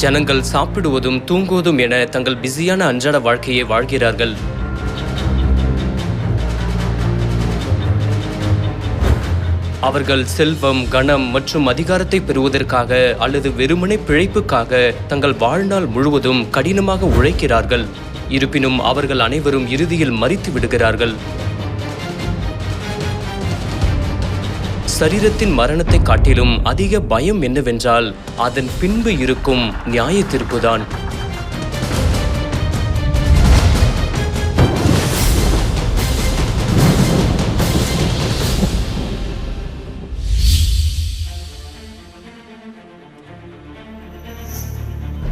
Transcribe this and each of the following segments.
ஜனங்கள் சாப்பிடுவதும் தூங்குவதும் என தங்கள் பிஸியான அன்றாட வாழ்க்கையை வாழ்கிறார்கள். அவர்கள் செல்வம் கணம் மற்றும் அதிகாரத்தை பெறுவதற்காக அல்லது வெறுமனை பிழைப்புக்காக தங்கள் வாழ்நாள் முழுவதும் கடினமாக உழைக்கிறார்கள். இருப்பினும் அவர்கள் அனைவரும் இறுதியில் மறித்து விடுகிறார்கள். சரீரத்தின் மரணத்தை காட்டிலும் அதிக பயம் என்னவென்றால் அதன் பின்பு இருக்கும் நியாய தீர்ப்புதான்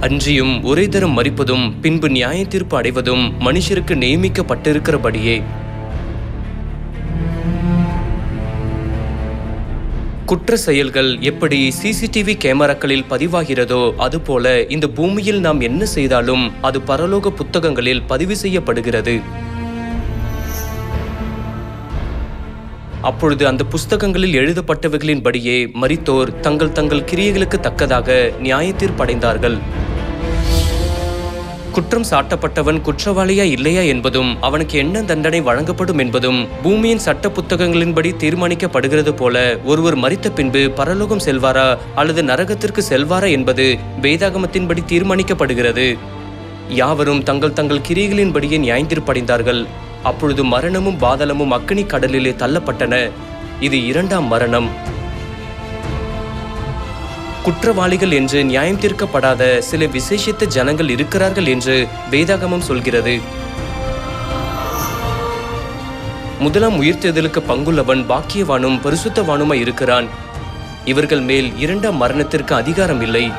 அன்றியும் ஒரே தரம் மறிப்பதும் பின்பு நியாயத்தீர்ப்பு அடைவதும் மனுஷருக்கு நியமிக்கப்பட்டிருக்கிறபடியே. குற்ற செயல்கள் எப்படி சிசிடிவி கேமராக்களில் பதிவாகிறதோ அதுபோல இந்த பூமியில் நாம் என்ன செய்தாலும் அது பரலோக புத்தகங்களில் பதிவு செய்யப்படுகிறது. அப்பொழுது அந்த புஸ்தகங்களில் எழுதப்பட்டவைகளின்படியே மரித்தோர் தங்கள் தங்கள் கிரியைகளுக்கு தக்கதாக நியாயத்தீர்ப்படைந்தார்கள். குற்றம் சாட்டப்பட்டவன் குற்றவாளியா இல்லையா என்பதும் அவனுக்கு என்ன தண்டனை வழங்கப்படும் என்பதும் பூமியின் சட்ட புத்தகங்களின்படி தீர்மானிக்கப்படுகிறது போல ஒருவர் மரித்த பின்பு பரலோகம் செல்வாரா அல்லது நரகத்திற்கு செல்வாரா என்பது வேதாகமத்தின்படி தீர்மானிக்கப்படுகிறது. யாவரும் தங்கள் தங்கள் கிரிகளின்படியே நியாயந்தீர்ப்படைந்தார்கள். அப்பொழுது மரணமும் பாதலமும் அக்கினி கடலிலே தள்ளப்பட்டன. இது இரண்டாம் மரணம். குற்றவாளிகள் என்று நியாயம் தீர்க்கப்படாத சில விசேஷித்த ஜனங்கள் இருக்கிறார்கள் என்று வேதாகமம் சொல்கிறது. முதலாம் உயிர்த்தெழுதலுக்கு பங்குள்ளவன் பாக்கியவானும் பரிசுத்தவானுமாய் இருக்கிறான். இவர்கள் மேல் இரண்டாம் மரணத்திற்கு அதிகாரம் இல்லை.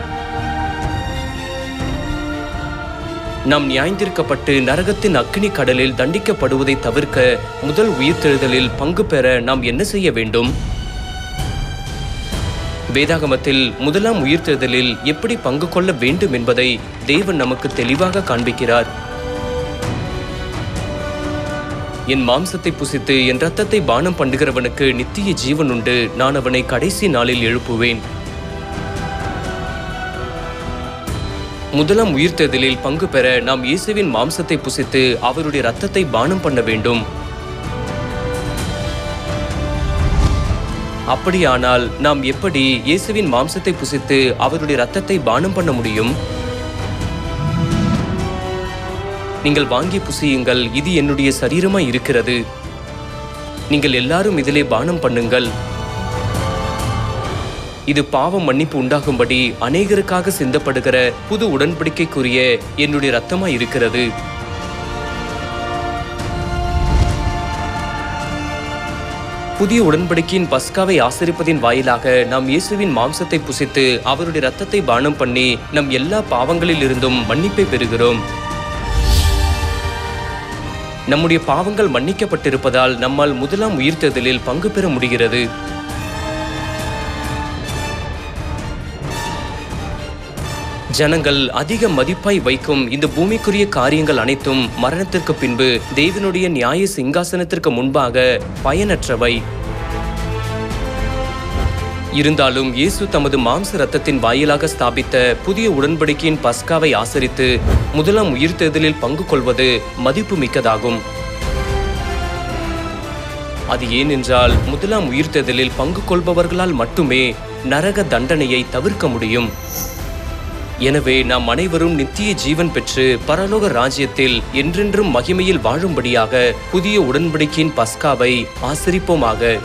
நாம் நியாயந்திருக்கப்பட்டு நரகத்தின் அக்கினி கடலில் தண்டிக்கப்படுவதை தவிர்க்க முதல் உயிர்த்தெழுதலில் பங்கு பெற நாம் என்ன செய்ய வேண்டும்? வேதாகமத்தில் முதலாம் உயிர்த்தெழுதலில் எப்படி பங்கு கொள்ள வேண்டும் என்பதை தேவன் நமக்கு தெளிவாக காண்பிக்கிறார். என் மாம்சத்தை புசித்து என் ரத்தத்தை பானம் பண்ணுகிறவனுக்கு நித்திய ஜீவன் உண்டு நான் அவனை கடைசி நாளில் எழுப்புவேன். முதலாம் உயிர்த்தெழுதலில் பங்கு பெற நாம் இயேசுவின் மாம்சத்தை புசித்து அவருடைய ரத்தத்தை பானம் பண்ண வேண்டும். அப்படியானால் நாம் எப்படி இயேசுவின் மாம்சத்தை புசித்து அவருடைய ரத்தத்தை பானம் பண்ண முடியும்? நீங்கள் வாங்கி புசியுங்கள் இது என்னுடைய சரீரமாய் இருக்கிறது. நீங்கள் எல்லாரும் இதிலே பானம் பண்ணுங்கள். இது பாவம் மன்னிப்பு உண்டாகும்படி அநேகருக்காக சிந்தப்படுகிற புது உடன்படிக்கைக்குரிய என்னுடைய ரத்தமாய் இருக்கிறது. புதிய உடன்படிக்கையின் பஸ்காவை ஆசரிப்பதின் வாயிலாக நாம் இயேசுவின் மாம்சத்தை புசித்து அவருடைய ரத்தத்தை பானம் பண்ணி நம் எல்லா பாவங்களில் இருந்தும் மன்னிப்பை பெறுகிறோம். நம்முடைய பாவங்கள் மன்னிக்கப்பட்டிருப்பதால் நம்மால் முதலாம் உயிர்த்தெழுதலில் பங்கு பெற முடிகிறது. ஜனங்கள் அதிக மதிப்பாய் வைக்கும் இந்த பூமிக்குரிய காரியங்கள் அனைத்தும் மரணத்திற்கு பின்பு தேவனுடைய நியாய சிங்காசனத்திற்கு முன்பாக பயனற்றவை. இருந்தாலும் இயேசு தமது மாம்ச ரத்தத்தின் வாயிலாக ஸ்தாபித்த புதிய உடன்படிக்கையின் பஸ்காவை ஆசரித்து முதலாம் உயிர்த்தேதலில் பங்கு கொள்வது மதிப்பு மிக்கதாகும். அது ஏனென்றால் முதலாம் உயிர்த்தேதலில் பங்கு கொள்பவர்களால் மட்டுமே நரக தண்டனையை தவிர்க்க முடியும். எனவே நாம் அனைவரும் நித்திய ஜீவன் பெற்று பரலோக ராஜ்யத்தில் என்றென்றும் மகிமையில் வாழும்படியாக புதிய உடன்படிக்கையின் பஸ்காவை ஆசரிப்போமாக.